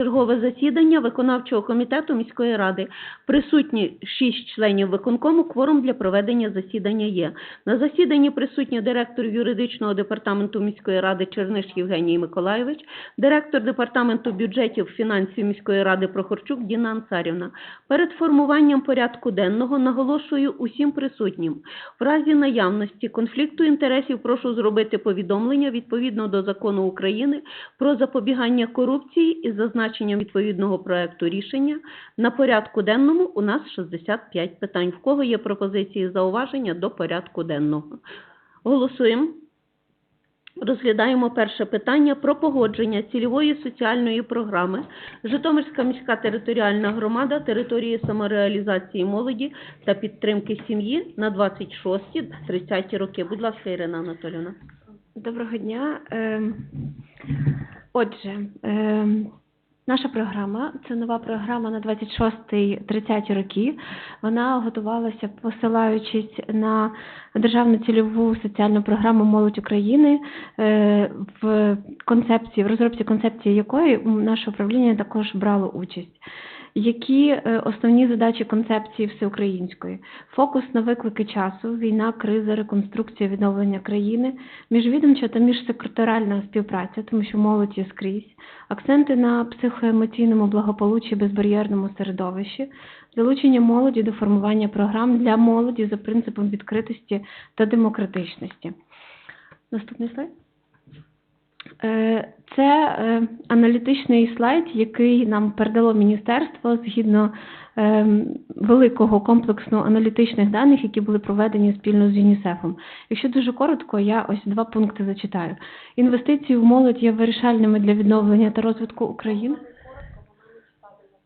Чергове засідання виконавчого комітету міської ради. Присутні шість членів виконкому. Кворум для проведення засідання є. На засіданні присутні директор юридичного департаменту міської ради Черниш Євгеній Миколайович, директор департаменту бюджетів фінансів міської ради Прохорчук Діна Ансарівна. Перед формуванням порядку денного наголошую усім присутнім. В разі наявності конфлікту інтересів прошу зробити повідомлення відповідно до закону України про запобігання корупції із зазначенням відповідного проекту рішення. На порядку денному у нас 65 питань. В кого є пропозиції зауваження до порядку денного? Голосуємо. Розглядаємо перше питання про погодження цільової соціальної програми Житомирська міська територіальна громада території самореалізації молоді та підтримки сім'ї на 26-30 роки. Будь ласка, Ірина Анатолівна. Доброго дня. Ем, Отже, ем, наша програма це нова програма на 26-30 роки. Вона готувалася, посилаючись на державну цільову соціальну програму Молодь України, е, в концепції, в розробці концепції якої наше управління також брало участь. Які е, основні задачі концепції всеукраїнської? Фокус на виклики часу, війна, криза, реконструкція, відновлення країни, міжвідомча та міжсекторальна співпраця, тому що молодь є скрізь, акценти на психоемоційному благополуччі, безбар'єрному середовищі, залучення молоді до формування програм для молоді за принципом відкритості та демократичності. Наступний слайд. Е, Це е, аналітичний слайд, який нам передало міністерство згідно е, великого комплексу аналітичних даних, які були проведені спільно з ЮНІСЕФом. Якщо дуже коротко, я ось два пункти зачитаю. Інвестиції в молодь є вирішальними для відновлення та розвитку України.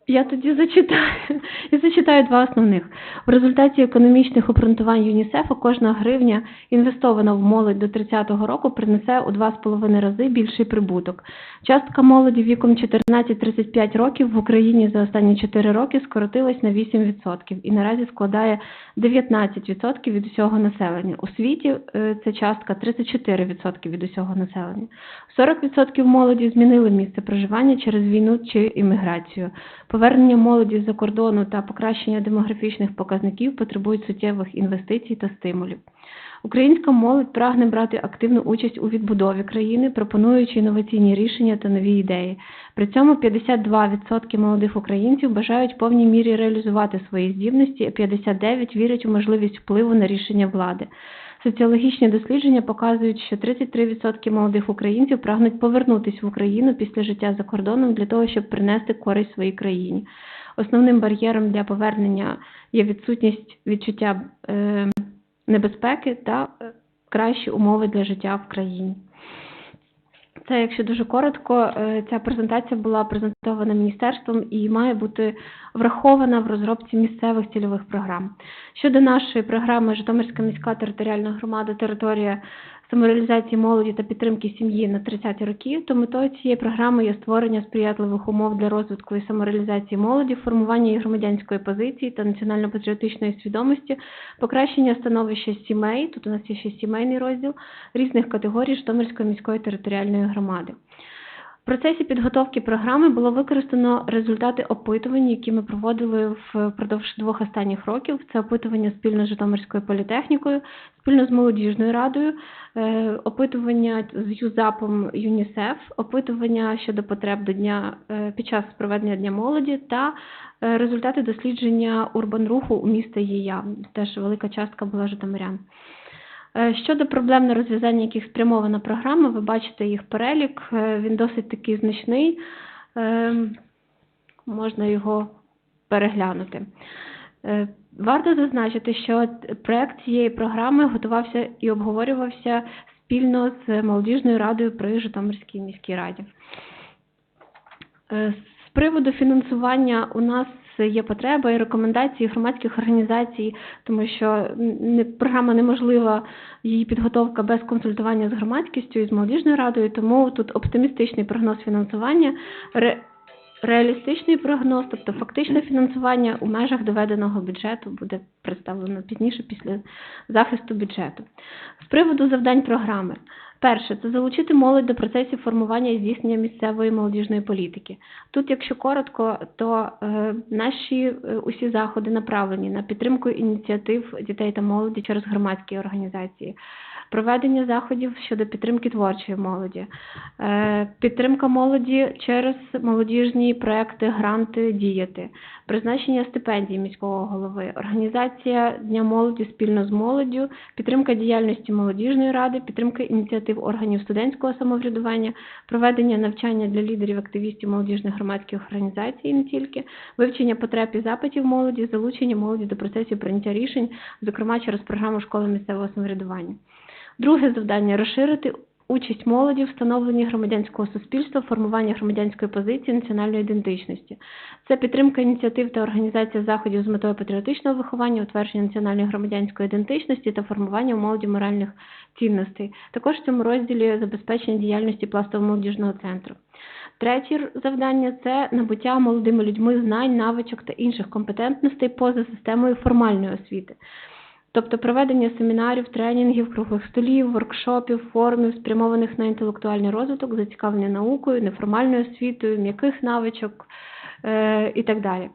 Я тоді зачитаю. Я зачитаю два основних. В результаті економічних опрантувань ЮНІСЕФу кожна гривня, інвестована в молодь до 30-го року, принесе у 2,5 рази більший прибуток. Частка молоді віком 14-35 років в Україні за останні 4 роки скоротилась на 8% і наразі складає 19% від усього населення. У світі е, ця частка 34% від усього населення. 40% молоді змінили місце проживання через війну чи імміграцію. Повернення молоді з-за кордону та покращення демографічних показників потребують суттєвих інвестицій та стимулів. Українська молодь прагне брати активну участь у відбудові країни, пропонуючи інноваційні рішення та нові ідеї. При цьому 52% молодих українців бажають в повній мірі реалізувати свої здібності, а 59% вірять у можливість впливу на рішення влади. Соціологічні дослідження показують, що 33% молодих українців прагнуть повернутися в Україну після життя за кордоном для того, щоб принести користь своїй країні. Основним бар'єром для повернення є відсутність відчуття е, небезпеки та е, кращі умови для життя в країні. Це, якщо дуже коротко, е, ця презентація була презентована міністерством і має бути врахована в розробці місцевих цільових програм. Щодо нашої програми Житомирська міська територіальна громада територія самореалізації молоді та підтримки сім'ї на 30 роки, то метою цієї програми є створення сприятливих умов для розвитку і самореалізації молоді, формування її громадянської позиції та національно-патріотичної свідомості, покращення становища сімей, тут у нас є ще сімейний розділ, різних категорій Житомирської міської територіальної громади. В процесі підготовки програми було використано результати опитувань, які ми проводили впродовж двох останніх років. Це опитування спільно з Житомирською політехнікою, спільно з молодіжною радою, е, опитування з ЮЗАПом ЮНІСЕФ, опитування щодо потреб до дня е, під час проведення дня молоді та е, результати дослідження урбанруху у міста Єя. Теж велика частка була житомирян. Е, Щодо проблем на розв'язання яких спрямована програма, ви бачите їх перелік, е, він досить такий значний, Е, можна його переглянути. Варто зазначити, що проект цієї програми готувався і обговорювався спільно з молодіжною радою при Житомирській міській раді. З приводу фінансування у нас є потреба і рекомендації громадських організацій, тому що не, програма неможлива, її підготовка без консультування з громадськістю і з молодіжною радою, тому тут оптимістичний прогноз фінансування, ре, реалістичний прогноз, тобто фактичне фінансування у межах доведеного бюджету буде представлено пізніше після захисту бюджету. З приводу завдань програми. Перше, це залучити молодь до процесів формування і здійснення місцевої молодіжної політики. Тут, якщо коротко, то е, наші е, усі заходи направлені на підтримку ініціатив дітей та молоді через громадські організації, проведення заходів щодо підтримки творчої молоді, е, підтримка молоді через молодіжні проекти, гранти діяти, призначення стипендій міського голови, організація Дня молоді спільно з молоддю, підтримка діяльності молодіжної ради, підтримка ініціатив органів студентського самоврядування, проведення навчання для лідерів активістів молодіжних громадських організацій, і не тільки, вивчення потреб і запитів молоді, залучення молоді до процесів прийняття рішень, зокрема через програму школи місцевого самоврядування. Друге завдання розширити участь молоді в становленні громадянського суспільства, формування громадянської позиції, національної ідентичності. Це підтримка ініціатив та організація заходів з метою патріотичного виховання, утвердження національної громадянської ідентичності та формування у молоді моральних цінностей. Також в цьому розділі забезпечення діяльності пластового молодіжного центру. Третє завдання це набуття молодими людьми знань, навичок та інших компетентностей поза системою формальної освіти. Тобто проведення семінарів, тренінгів, круглих столів, воркшопів, форумів, спрямованих на інтелектуальний розвиток, зацікавлення наукою, неформальною освітою, м'яких навичок е, і так далі.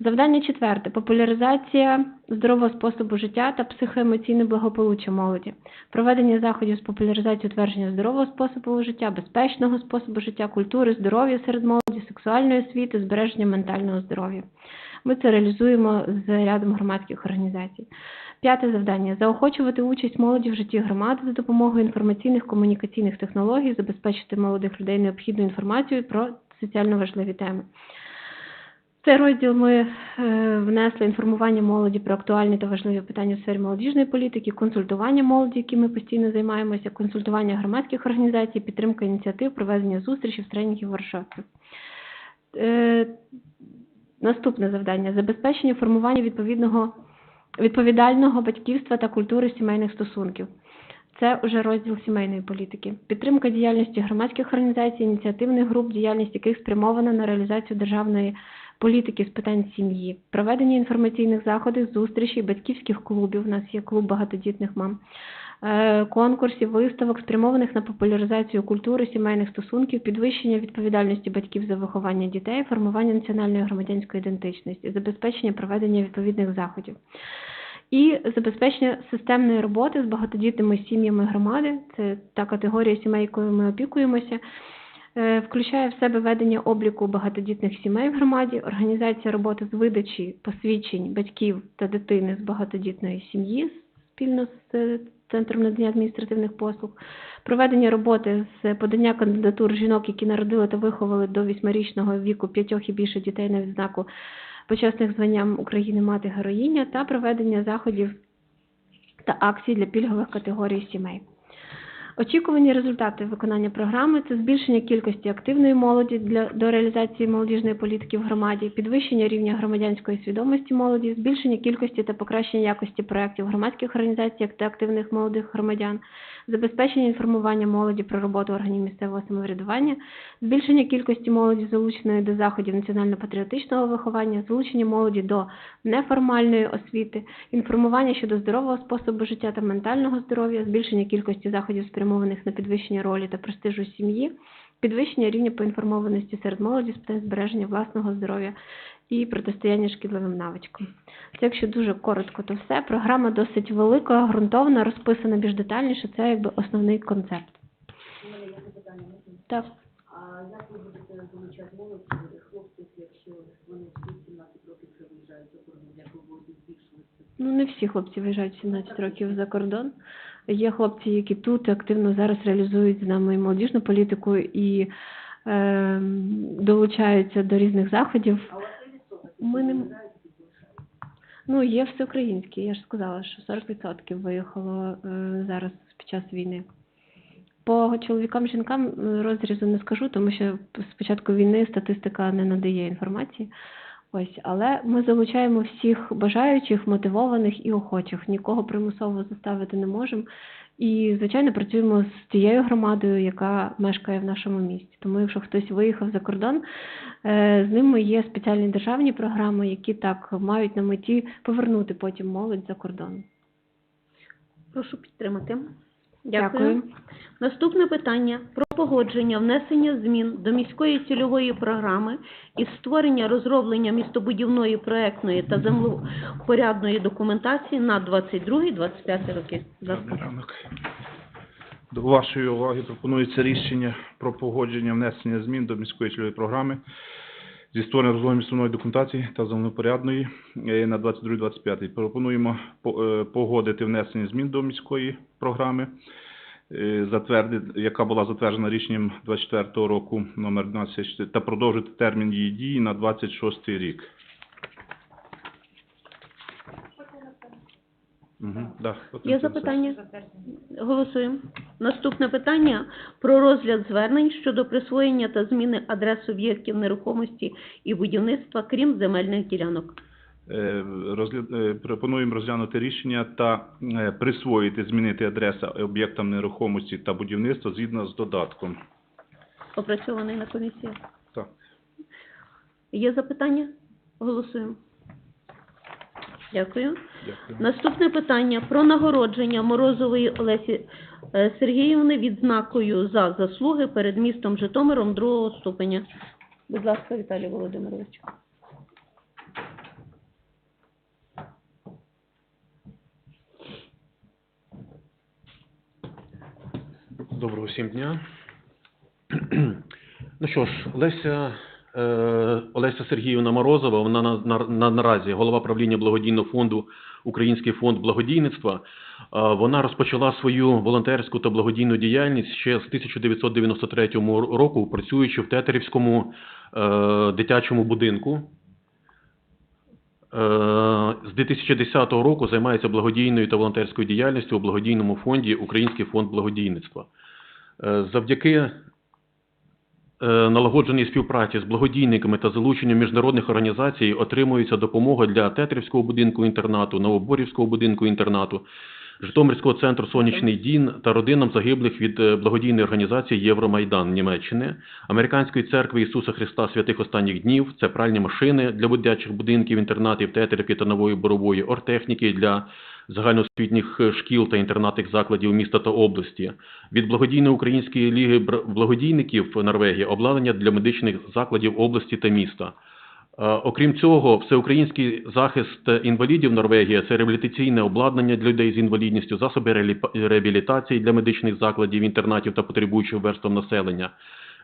Завдання четверте популяризація здорового способу життя та психоемоційне благополуччя молоді, проведення заходів з популяризації утвердження здорового способу життя, безпечного способу життя, культури, здоров'я серед молоді, сексуальної освіти, збереження ментального здоров'я. Ми це реалізуємо з рядом громадських організацій. П'яте завдання заохочувати участь молоді в житті громади за допомогою інформаційних комунікаційних технологій, забезпечити молодих людей необхідною інформацією про соціально важливі теми. Цей розділ ми е, внесли інформування молоді про актуальні та важливі питання в сфері молодіжної політики, консультування молоді, яким ми постійно займаємося, консультування громадських організацій, підтримка ініціатив, проведення зустрічей, тренінгів, воркшопів. Е, Наступне завдання забезпечення формування відповідного відповідального батьківства та культури сімейних стосунків. Це вже розділ сімейної політики. Підтримка діяльності громадських організацій, ініціативних груп, діяльність яких спрямована на реалізацію державної політики з питань сім'ї, проведення інформаційних заходів, зустрічей, батьківських клубів. У нас є клуб багатодітних мам, конкурсів, виставок, спрямованих на популяризацію культури сімейних стосунків, підвищення відповідальності батьків за виховання дітей, формування національної громадянської ідентичності, забезпечення проведення відповідних заходів. І забезпечення системної роботи з багатодітними сім'ями громади, це та категорія сімей, якою ми опікуємося, е, включає в себе ведення обліку багатодітних сімей в громаді, організація роботи з видачі посвідчень батьків та дитини з багатодітної сім'ї спільно з е, Центром надання адміністративних послуг, проведення роботи з подання кандидатур жінок, які народили та виховали до вісьмирічного віку п'ятьох і більше дітей на відзнаку почесних званням України мати героїня та проведення заходів та акцій для пільгових категорій сімей. Очікувані результати виконання програми це збільшення кількості активної молоді для до реалізації молодіжної політики в громаді, підвищення рівня громадянської свідомості молоді, збільшення кількості та покращення якості проєктів громадських організацій та активних молодих громадян, забезпечення інформування молоді про роботу органів місцевого самоврядування, збільшення кількості молоді, залученої до заходів національно-патріотичного виховання, залучення молоді до неформальної освіти, інформування щодо здорового способу життя та ментального здоров'я, збільшення кількості заходів, спрямованих на підвищення ролі та престижу сім'ї, підвищення рівня поінформованості серед молоді з питань збереження власного здоров'я і протистояння шкідливим навичкам. Це якщо дуже коротко, то все. Програма досить велика, ґрунтовна, розписана більш детальніше. Це якби основний концепт. Так. А як ви будете залучати молодь, хлопців, якщо вони всі 17 років вже виїжджають за кордон, як ви будете збільшувати? Ну, не всі хлопці виїжджають в 17 років за кордон. Є хлопці, які тут активно зараз реалізують з нами молодіжну політику і е, долучаються до різних заходів. Ми не ну, є всеукраїнські. Я ж сказала, що 40% виїхало е, зараз під час війни. По чоловікам, жінкам е, розрізу не скажу, тому що з початку війни статистика не надає інформації. Ось, але ми залучаємо всіх бажаючих, мотивованих і охочих. Нікого примусово заставити не можемо. І, звичайно, працюємо з тією громадою, яка мешкає в нашому місті. Тому, якщо хтось виїхав за кордон, е, з ними є спеціальні державні програми, які так мають на меті повернути потім молодь за кордон. Прошу підтримати. Дякую. Наступне питання про погодження внесення змін до міської цільової програми із створення розроблення містобудівної проектної та землепорядної документації на 22-25 роки. Ранок. До вашої уваги пропонується рішення про погодження внесення змін до міської цільової програми зі створення розлогої місцевої документації та землепорядної е, на 22-25. Пропонуємо по- е, погодити внесення змін до міської програми, е, яка була затверджена рішенням 24 року номер 12 та продовжити термін її дії на 26 рік. Угу, да, Є запитання? Голосуємо. Наступне питання про розгляд звернень щодо присвоєння та зміни адрес об'єктів нерухомості і будівництва, крім земельних ділянок. Е, розгля- е, Пропонуємо розглянути рішення та е, присвоїти, змінити адреса об'єктам нерухомості та будівництва згідно з додатком. Опрацьований на комісії. Так. Є запитання? Голосуємо. Дякую. Дякую. Наступне питання про нагородження Морозової Олесі е, Сергіївни відзнакою за заслуги перед містом Житомиром другого ступеня. Будь ласка, Віталій Володимирович. Доброго всім дня. Ну що ж, Леся, Олеся Сергіївна Морозова, вона на, на, на, наразі голова правління благодійного фонду Український фонд благодійництва. Е, вона розпочала свою волонтерську та благодійну діяльність ще з 1993 року, працюючи в Тетерівському е, дитячому будинку. Е, З 2010 року займається благодійною та волонтерською діяльністю у благодійному фонді Український фонд благодійництва. Е, Завдяки е, налагодженій співпраці з благодійниками та залученням міжнародних організацій отримується допомога для Тетрівського будинку інтернату, Новоборівського будинку інтернату, Житомирського центру Сонячний Дін та родинам загиблих від е, благодійної організації Євромайдан Німеччини, Американської церкви Ісуса Христа Святих Останніх Днів, це пральні машини для дитячих будинків, інтернатів, Тетерівки та Нової Борової, оргтехніки для загальноосвітніх е, шкіл та інтернатних закладів міста та області. Від благодійної української ліги благодійників Норвегії обладнання для медичних закладів області та міста. Е, Окрім цього, всеукраїнський захист інвалідів Норвегія це реабілітаційне обладнання для людей з інвалідністю, засоби реабілітації для медичних закладів, інтернатів та потребуючих верств населення.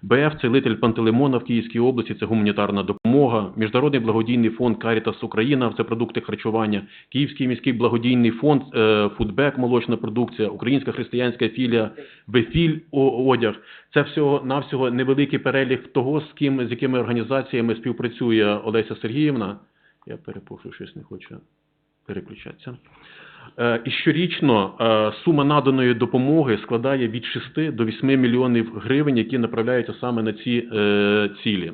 БФ Целитель Пантелеймона в Київській області це гуманітарна допомога. Міжнародний благодійний фонд Карітас Україна це продукти харчування. Київський міський благодійний фонд е, Фудбек, молочна продукція, Українська християнська філія Вефіль одяг. Це всього навсього невеликий перелік того, з ким з якими організаціями співпрацює Олеся Сергіївна. Я перепрошую, щось не хочу переключатися. Е, І щорічно е, сума наданої допомоги складає від 6 до 8 мільйонів гривень, які направляються саме на ці е, цілі.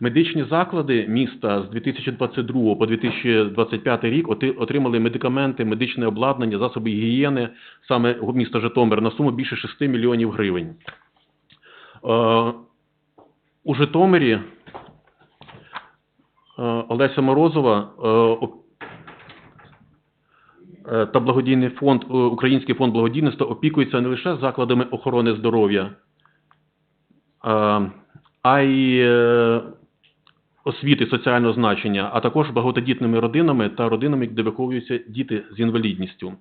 Медичні заклади міста з 2022 по 2025 рік отримали медикаменти, медичне обладнання, засоби гігієни саме міста Житомир на суму більше 6 мільйонів гривень. У Житомирі Олеся Морозова та благодійний фонд, е, Український фонд благодійництва опікується не лише закладами охорони здоров'я, е, а й е, освіти соціального значення, а також багатодітними родинами та родинами, де виховуються діти з інвалідністю.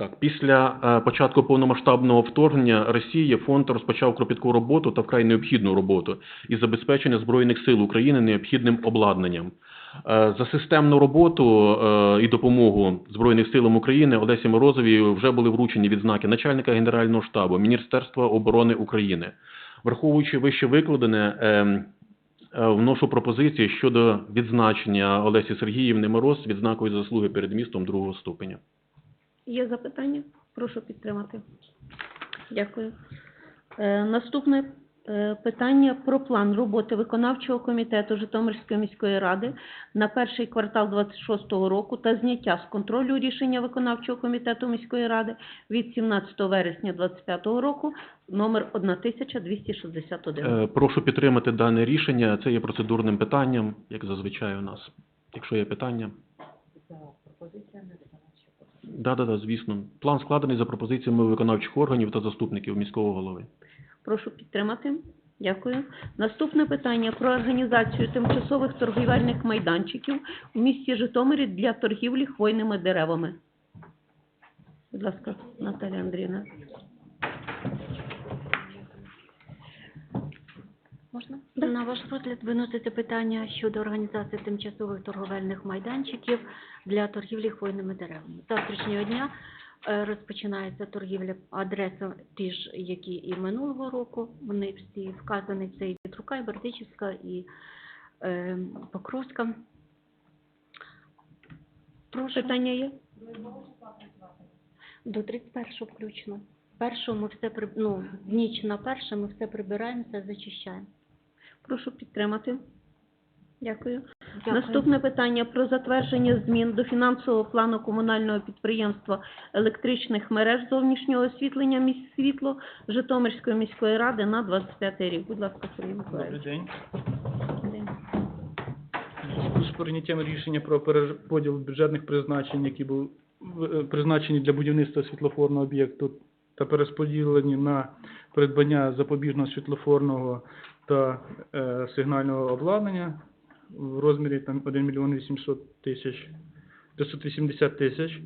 Так, після е, початку повномасштабного вторгнення Росії фонд розпочав кропітку роботу та вкрай необхідну роботу із забезпечення Збройних сил України необхідним обладнанням. Е, За системну роботу е, і допомогу Збройних силам України Олесі Морозовій вже були вручені відзнаки начальника Генерального штабу, Міністерства оборони України. Враховуючи вище викладене, е, вношу пропозиції щодо відзначення Олесі Сергіївни Мороз відзнакою заслуги перед містом другого ступеня. Є запитання? Прошу підтримати. Дякую. Е, наступне Е, Питання про план роботи виконавчого комітету Житомирської міської ради на перший квартал 26-го року та зняття з контролю рішення виконавчого комітету міської ради від 17 вересня 25-го року номер 1261. Е, Прошу підтримати дане рішення. Це є процедурним питанням, як зазвичай у нас. Якщо є питання. Да, да, да, звісно. План складений за пропозиціями виконавчих органів та заступників міського голови. Прошу підтримати. Дякую. Наступне питання про організацію тимчасових торгівельних майданчиків у місті Житомирі для торгівлі хвойними деревами. Будь ласка, Наталія Андріївна. Можна? На ваш розгляд виноситься питання щодо організації тимчасових торговельних майданчиків для торгівлі хвойними деревами. З завтрашнього дня е, розпочинається торгівля адреса ті ж, які і минулого року. Вони всі вказані, це і Петрука, і Бердичівська, і е, Покровська. Прошу. Питання є? До 31 включно. Першого ми все ну, ніч на перше ми все прибираємо, все зачищаємо. Прошу підтримати. Дякую. Дякую. Наступне питання про затвердження змін до фінансового плану комунального підприємства електричних мереж зовнішнього освітлення міськ світло Житомирської міської ради на 25 рік. Будь ласка, Сергій Миколаївич. день. День. З прийняттям рішення про переподіл бюджетних призначень, які були е, призначені для будівництва світлофорного об'єкту та перерозподілені на придбання запобіжного світлофорного та е, сигнального обладнання в розмірі там 1 мільйон 800 тисяч 580 тисяч.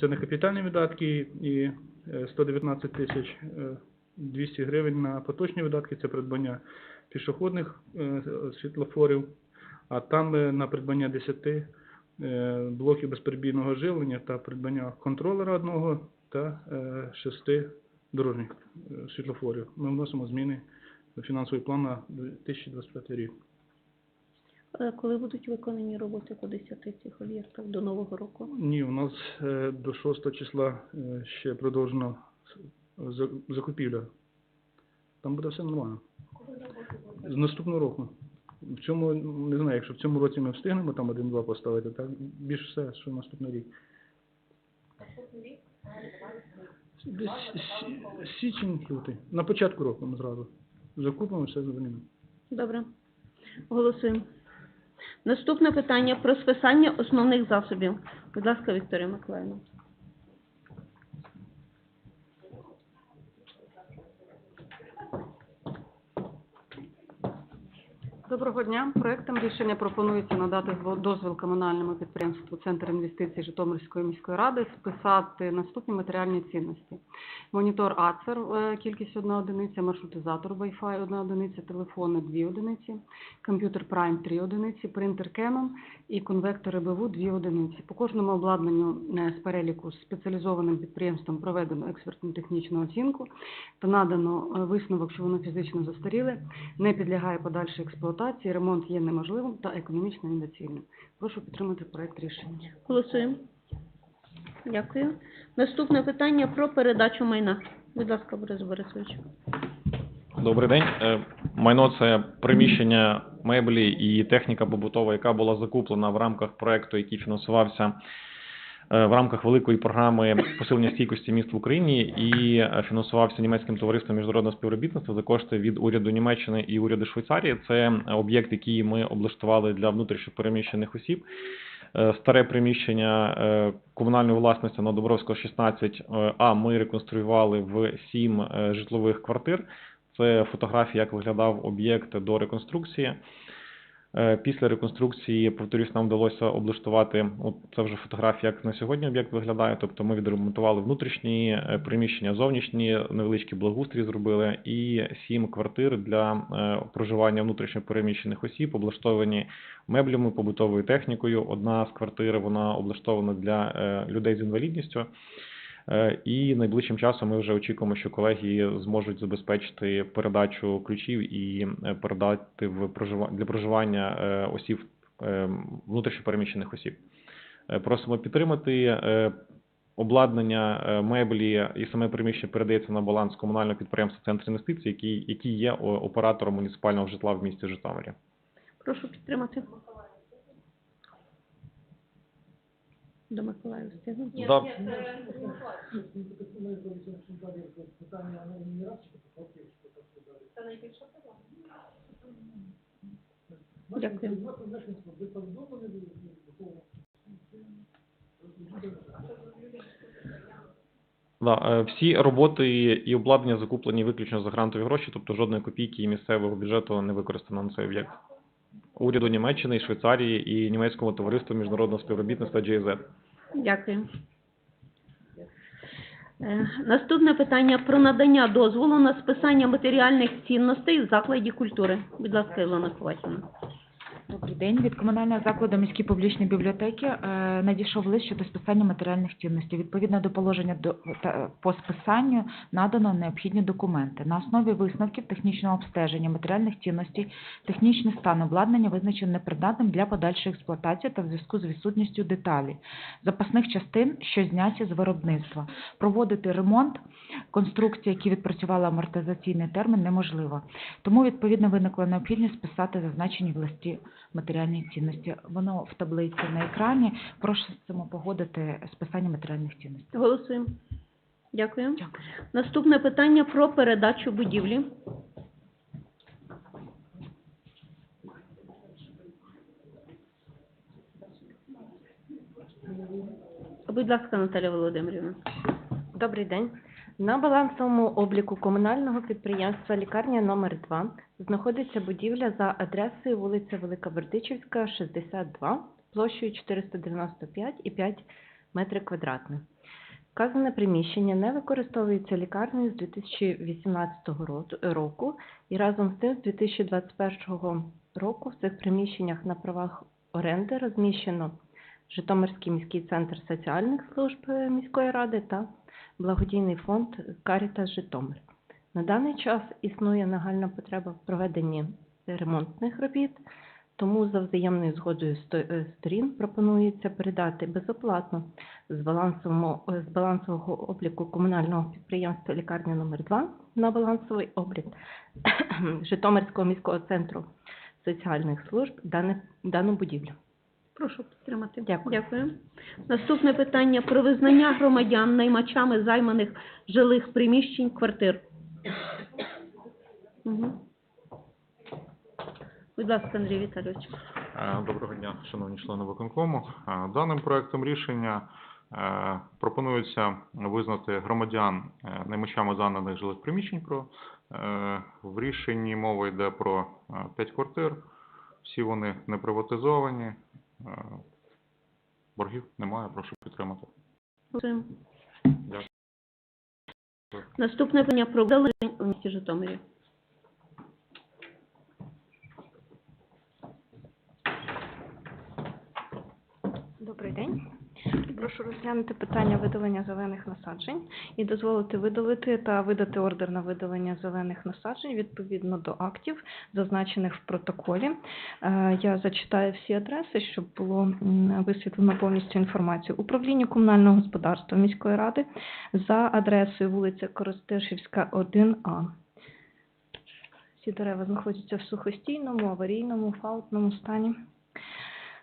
Це на капітальні видатки і е, 119 тисяч е, 200 гривень на поточні видатки. Це придбання пішохідних е, світлофорів, а там е, на придбання 10 е, блоків безперебійного живлення та придбання контролера одного та 6 дорожніх е, світлофорів. Ми вносимо зміни фінансовий план на 2025 рік. Е, Коли будуть виконані роботи по 10 цих об'єктах до Нового року? Ні, у нас е, до 6 числа е, ще продовжено закупівля. Там буде все нормально. З наступного року. В цьому, не знаю, якщо в цьому році ми встигнемо там один-два поставити, так більше все, що наступний рік. Десь сі- січень, лютий. На початку року ми зразу. Закупимо все звернемо. Добре. Голосуємо. Наступне питання про списання основних засобів. Будь ласка, Вікторія Миколаївна. Доброго дня. Проектом рішення пропонується надати дозвіл комунальному підприємству Центр інвестицій Житомирської міської ради списати наступні матеріальні цінності. Монітор АЦЕР, е, кількість одна одиниця, маршрутизатор Wi-Fi одна одиниця, телефони дві одиниці, комп'ютер Prime три одиниці, принтер Canon і конвектори БВ дві одиниці. По кожному обладнанню е, з переліку спеціалізованим підприємством проведено експертну технічну оцінку та надано е, висновок, що воно фізично застаріле, не підлягає подальшій експлуатації, ремонт є неможливим та економічно недоцільним. Прошу підтримати проект рішення. Голосуємо. Дякую. Наступне питання про передачу майна. Будь ласка, Борис Борисович. Добрий день. Е, Майно це приміщення меблі і техніка побутова, яка була закуплена в рамках проекту, який фінансувався в рамках великої програми посилення стійкості міст в Україні і е, фінансувався німецьким товариством міжнародного співробітництва за кошти від уряду Німеччини і уряду Швейцарії. Це е, об'єкт, який ми облаштували для внутрішньопереміщених осіб. Е, Старе приміщення е, комунальної власності на Добровського 16 е, А ми реконструювали в сім е, житлових квартир. Це фотографія, як виглядав об'єкт до реконструкції. Е, Після реконструкції, повторюсь, нам вдалося облаштувати, от це вже фотографія, як на сьогодні об'єкт виглядає. Тобто ми відремонтували внутрішні е, приміщення, зовнішні, невеличкі благоустрій зробили і сім квартир для е, проживання внутрішньо переміщених осіб, облаштовані меблями, побутовою технікою. Одна з квартир вона облаштована для людей з інвалідністю. Е, І найближчим часом ми вже очікуємо, що колеги зможуть забезпечити передачу ключів і е, передати в прожива- для проживання е, осіб внутрішньопереміщених осіб. Просимо підтримати. Обладнання, меблі і саме приміщення передається на баланс комунального підприємства Центр інвестицій, який є оператором муніципального житла в місті Житомирі. Прошу підтримати. До Миколаїв встигнемо? Да, Дякую. Да, е, всі роботи і обладнання закуплені виключно за грантові гроші, тобто жодної копійки місцевого бюджету не використано на цей об'єкт. Уряду Німеччини, Швейцарії і німецькому товариству міжнародного співробітництва GIZ. Дякую. Е, Наступне питання про надання дозволу на списання матеріальних цінностей в закладі культури. Будь ласка, Ілона Ковальськина. Добрий день. Від комунального закладу міської публічної бібліотеки е, надійшов лист щодо списання матеріальних цінностей. Відповідно до положення до, по списанню надано необхідні документи. На основі висновків технічного обстеження матеріальних цінностей технічний стан обладнання визначено непридатним для подальшої експлуатації та в зв'язку з відсутністю деталі, запасних частин, що зняті з виробництва. Проводити ремонт конструкції, які відпрацювали амортизаційний термін, неможливо. Тому, відповідно, виникла необхідність списати зазначені в листі матеріальні цінності. Воно в таблиці на екрані. Просимо погодити списання матеріальних цінностей. Голосуємо. Дякую. Дякую. Наступне питання про передачу будівлі. Будь ласка, Наталя Володимирівна. Добрий день. На балансовому обліку комунального підприємства лікарня номер 2 знаходиться будівля за адресою вулиця Велика Бердичівська, 62, площею 495,5 метри квадратних. Вказане приміщення не використовується лікарнею з 2018 року і разом з тим з 2021 року в цих приміщеннях на правах оренди розміщено Житомирський міський центр соціальних служб міської ради та благодійний фонд Карітас Житомир. На даний час існує нагальна потреба в проведенні ремонтних робіт, тому за взаємною згодою е, сторін пропонується передати безоплатно е, з балансового обліку комунального підприємства лікарня номер 2 на балансовий облік Житомирського міського центру соціальних служб дану будівлю. Прошу підтримати. Дякую. Дякую. Наступне питання про визнання громадян наймачами займаних жилих приміщень квартир. Угу. Будь ласка, Андрій Віталійович. Е, Доброго дня, шановні члени виконкому. Е, Даним проектом рішення е, пропонується визнати громадян наймачами зананих жилих приміщень. Про в рішенні мова йде про 5 квартир. Всі вони не приватизовані. Е, Боргів немає, прошу підтримати. Дякую. Наступне питання про виділення у місті Житомирі. Добрий день. Прошу розглянути питання видалення зелених насаджень і дозволити видалити та видати ордер на видалення зелених насаджень відповідно до актів, зазначених в протоколі. Е, Я зачитаю всі адреси, щоб було висвітлено повністю інформацію. Управління комунального господарства міської ради за адресою вулиця Коростишівська, 1А. Всі дерева знаходяться в сухостійному, аварійному, фаутному стані.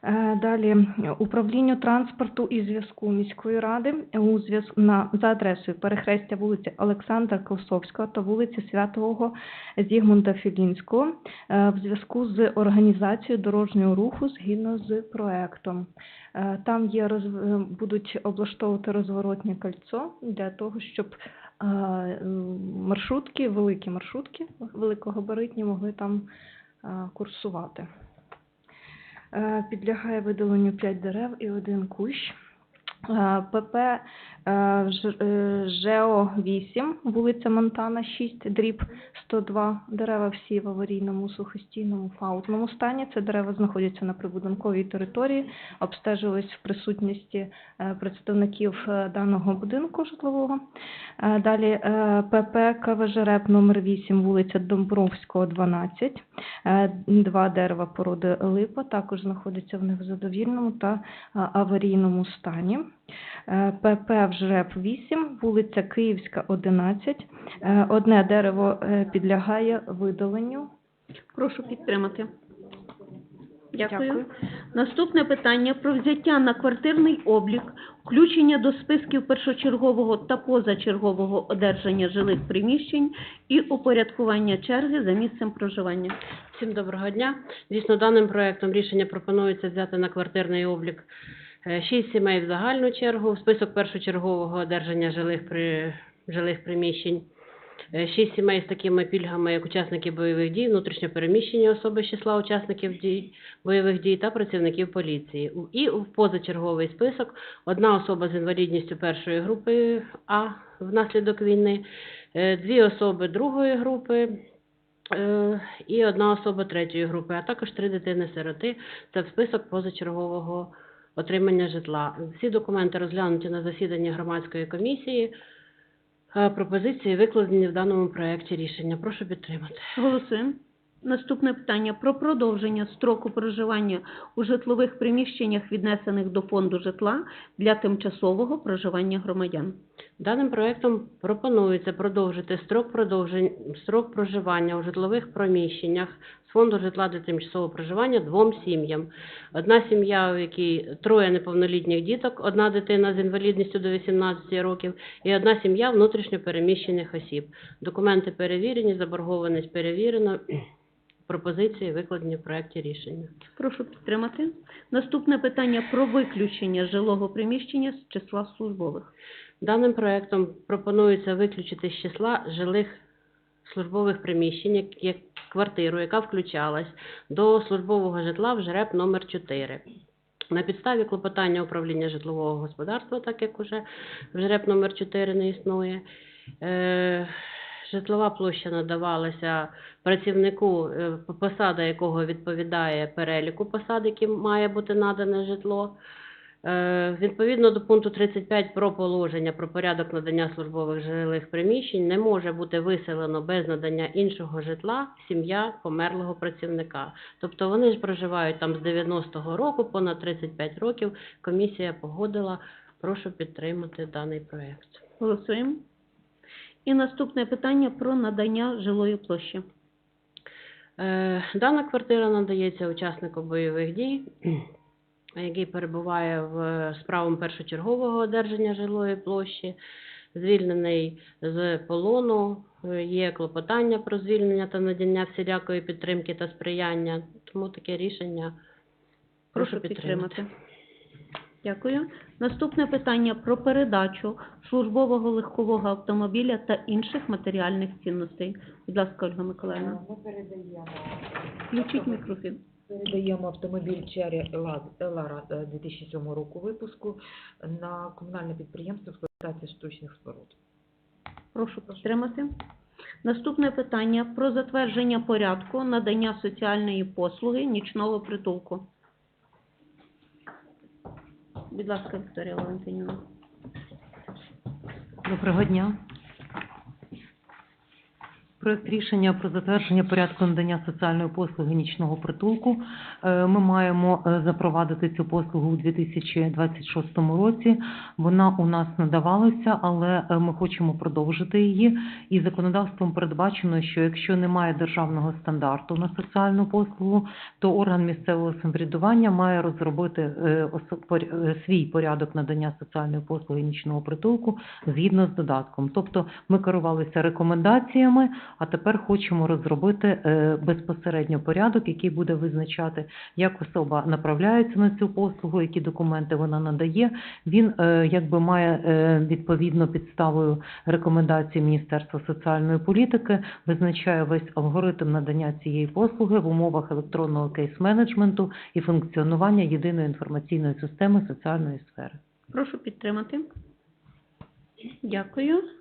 Е, Далі управлінню транспорту і зв'язку міської ради у зв'язку на за адресою перехрестя вулиці Олександра Косовського та вулиці Святого Зігмунда Філінського е, в зв'язку з організацією дорожнього руху згідно з проектом. Е, Там є роз... е, будуть облаштовувати розворотнє кольцо для того, щоб е, маршрутки, великі маршрутки великогабаритні могли там е, курсувати. Е, Підлягає видаленню 5 дерев і один кущ. Е, ПП е, Ж- е, ЖЕО 8, вулиця Монтана 6, дріб 102. Дерева всі в аварійному, сухостійному, фаутному стані. Це дерева знаходяться на прибудинковій території, обстежувались в присутності представників даного будинку житлового. Далі ПП КВЖРЕП номер 8, вулиця Домбровського, 12. Е, Два дерева породи липа також знаходяться в незадовільному та а, аварійному стані. Е, ПП ВЖРЕП 8, вулиця Київська, 11. Е, Одне дерево е, підлягає видаленню. Прошу підтримати. Дякую. Дякую. Наступне питання про взяття на квартирний облік, включення до списків першочергового та позачергового одержання жилих приміщень і упорядкування черги за місцем проживання. Всім доброго дня. Дійсно, даним проектом рішення пропонується взяти на квартирний облік е, шість сімей в загальну чергу, список першочергового одержання жилих при жилих приміщень. Е, Шість сімей з такими пільгами, як учасники бойових дій, внутрішньопереміщені особи з числа учасників дій, бойових дій та працівників поліції. І в позачерговий список одна особа з інвалідністю першої групи А внаслідок війни, е, дві особи другої групи, Е, і одна особа третьої групи, а також три дитини-сироти. Це в список позачергового отримання житла. Всі документи розглянуті на засіданні громадської комісії. Е, Пропозиції викладені в даному проєкті рішення. Прошу підтримати. Голосуємо. Наступне питання про продовження строку проживання у житлових приміщеннях, віднесених до фонду житла для тимчасового проживання громадян. Даним проектом пропонується продовжити строк продовжень строк проживання у житлових приміщеннях фонду житла для тимчасового проживання двом сім'ям. Одна сім'я, у якій троє неповнолітніх діток, одна дитина з інвалідністю до 18 років і одна сім'я внутрішньо переміщених осіб. Документи перевірені, заборгованість перевірено. Пропозиції викладені в проекті рішення. Прошу підтримати. Наступне питання про виключення жилого приміщення з числа службових. Даним проектом пропонується виключити з числа жилих службових приміщень, як, квартиру, яка включалась до службового житла в ЖРЕП номер 4. На підставі клопотання управління житлового господарства, так як уже в ЖРЕП номер 4 не існує, е, житлова площа надавалася працівнику, е, посада якого відповідає переліку посад, яким має бути надане житло. Е, Відповідно до пункту 35 про положення про порядок надання службових жилих приміщень не може бути виселено без надання іншого житла сім'я померлого працівника. Тобто вони ж проживають там з 90-го року, понад 35 років. Комісія погодила. Прошу підтримати даний проект. Голосуємо. І наступне питання про надання жилої площі. Е, Дана квартира надається учаснику бойових дій, який перебуває в з правом першочергового одержання жилої площі, звільнений з полону, є клопотання про звільнення та надання всілякої підтримки та сприяння. Тому таке рішення прошу, Прошу підтримати. підтримати. Дякую. Наступне питання про передачу службового легкового автомобіля та інших матеріальних цінностей. Будь ласка, Ольга Миколаївна. Включіть мікрофон. Передаємо автомобіль Cherry Елара 2007 року випуску на комунальне підприємство експлуатації штучних споруд. Прошу підтримати. Наступне питання про затвердження порядку надання соціальної послуги нічного притулку. Будь ласка, Вікторія Валентинівна. Доброго дня. Проект рішення про затвердження порядку надання соціальної послуги нічного притулку. Е, Ми маємо е, запровадити цю послугу у 2026 році. Вона у нас надавалася, але е, ми хочемо продовжити її. І законодавством передбачено, що якщо немає державного стандарту на соціальну послугу, то орган місцевого самоврядування має розробити свій порядок надання соціальної послуги нічного притулку згідно з додатком. Тобто ми керувалися рекомендаціями, а тепер хочемо розробити е, безпосередньо порядок, який буде визначати, як особа направляється на цю послугу, які документи вона надає. Він е, якби має е, відповідно підставою рекомендацій Міністерства соціальної політики, визначає весь алгоритм надання цієї послуги в умовах електронного кейс-менеджменту і функціонування єдиної інформаційної системи соціальної сфери. Прошу підтримати. Дякую.